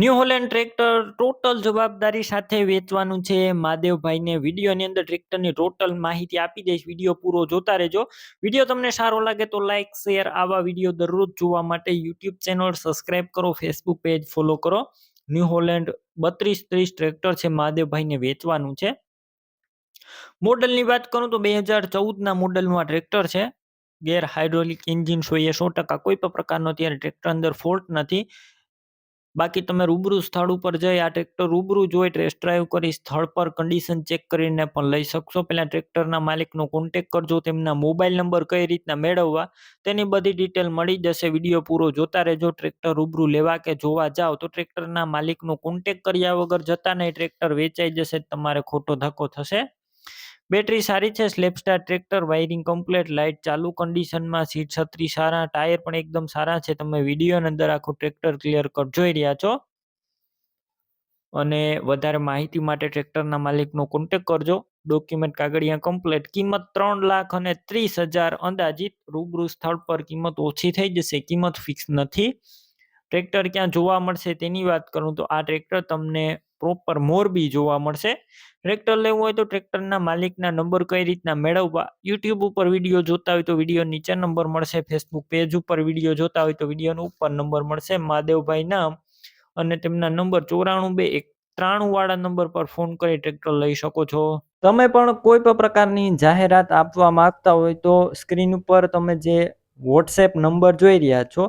New Holland tractor total જવાબદારી સાથે વેચવાનું છે. મહાદેવભાઈને વિડીયોની અંદર ટ્રેક્ટરની ટોટલ માહિતી આપી દઈશ. વીડિયો પૂરો જોતા રહેજો. વીડિયો તમને સારો લાગે તો લાઇક શેર આવા વીડિયો દરરોજ જોવા માટે યુટ્યુબ ચેનલ સબસ્ક્રાઇબ કરો ફેસબુક પેજ ફોલો કરો. ન્યૂ હોલેન્ડ બત્રીસ ત્રીસ ટ્રેક્ટર છે. મહાદેવભાઈને વેચવાનું છે. મોડલની વાત કરું તો બે હજાર ચૌદના મોડલનું આ ટ્રેક્ટર છે. ગેર હાઇડ્રોલિક એન્જિન સો એ સો ટકા કોઈ પણ પ્રકારનો અત્યારે ટ્રેક્ટર અંદર ફોલ્ટ નથી. બાકી તમે રૂબરૂ સ્થળ ઉપર જઈ આ ટ્રેક્ટર રૂબરૂ જોઈ ટેસ્ટ ડ્રાઈવ કરી સ્થળ પર કન્ડિશન ચેક કરીને પણ લઈ શકશો. પહેલાં ટ્રેક્ટરના માલિકનો કોન્ટેક કરજો, તેમના મોબાઈલ નંબર કઈ રીતના મેળવવા, તેની બધી ડિટેલ મળી જશે. વીડિયો પૂરો જોતા રહેજો, ટ્રેક્ટર રૂબરૂ લેવા કે જોવા જાઓ, તો ટ્રેક્ટરના માલિકનો કોન્ટેક કર્યા વગર જતા નહીં, ટ્રેક્ટર વેચાઈ જશે, તમારે ખોટો ધક્કો થશે. બેટરી સારી છે સ્લેપસ્ટાર ટ્રેક્ટર, વાયરિંગ કમ્પ્લેટ, લાઇટ ચાલુ કન્ડિશનમાં, સીટ છત્રી સારા, ટાયર પણ એકદમ સારા છે. તમે વિડીયોની અંદર આખું ટ્રેક્ટર ક્લિયર કટ જોઈ રહ્યા છો? અને વધારે માહિતી માટે ટ્રેક્ટરના માલિકનો કોન્ટેક કરજો. ડોક્યુમેન્ટ કાગળિયા કમ્પ્લેટ. કિંમત ત્રણ લાખ અને ત્રીસ હજાર અંદાજિત. રૂબરૂ સ્થળ પર કિંમત ઓછી થઈ જશે. કિંમત ફિક્સ નથી. ટ્રેક્ટર ક્યાં જોવા મળશે તેની વાત કરું તો આ ટ્રેક્ટર તમને પ્રોપર મોરબી જોવા મળશે. ટ્રેક્ટર લેવું હોય તો ટ્રેક્ટરના માલિકના નંબર કઈ રીતના મેળવવા યુટ્યુબ ઉપર વીડિયો જોતા હોય તો વીડિયો નીચે નંબર મળશે ફેસબુક પેજ ઉપર વીડિયો જોતા હોય તો વિડીયોનો ઉપર નંબર મળશે, મહાદેવભાઈ નામ અને તેમના નંબર ચોરાણું બે એક ત્રાણું વાળા નંબર પર ફોન કરી ટ્રેક્ટર લઈ શકો છો. તમે પણ કોઈ પણ પ્રકારની જાહેરાત આપવા માંગતા હોય તો સ્ક્રીન ઉપર તમે જે વોટ્સએપ નંબર જોઈ રહ્યા છો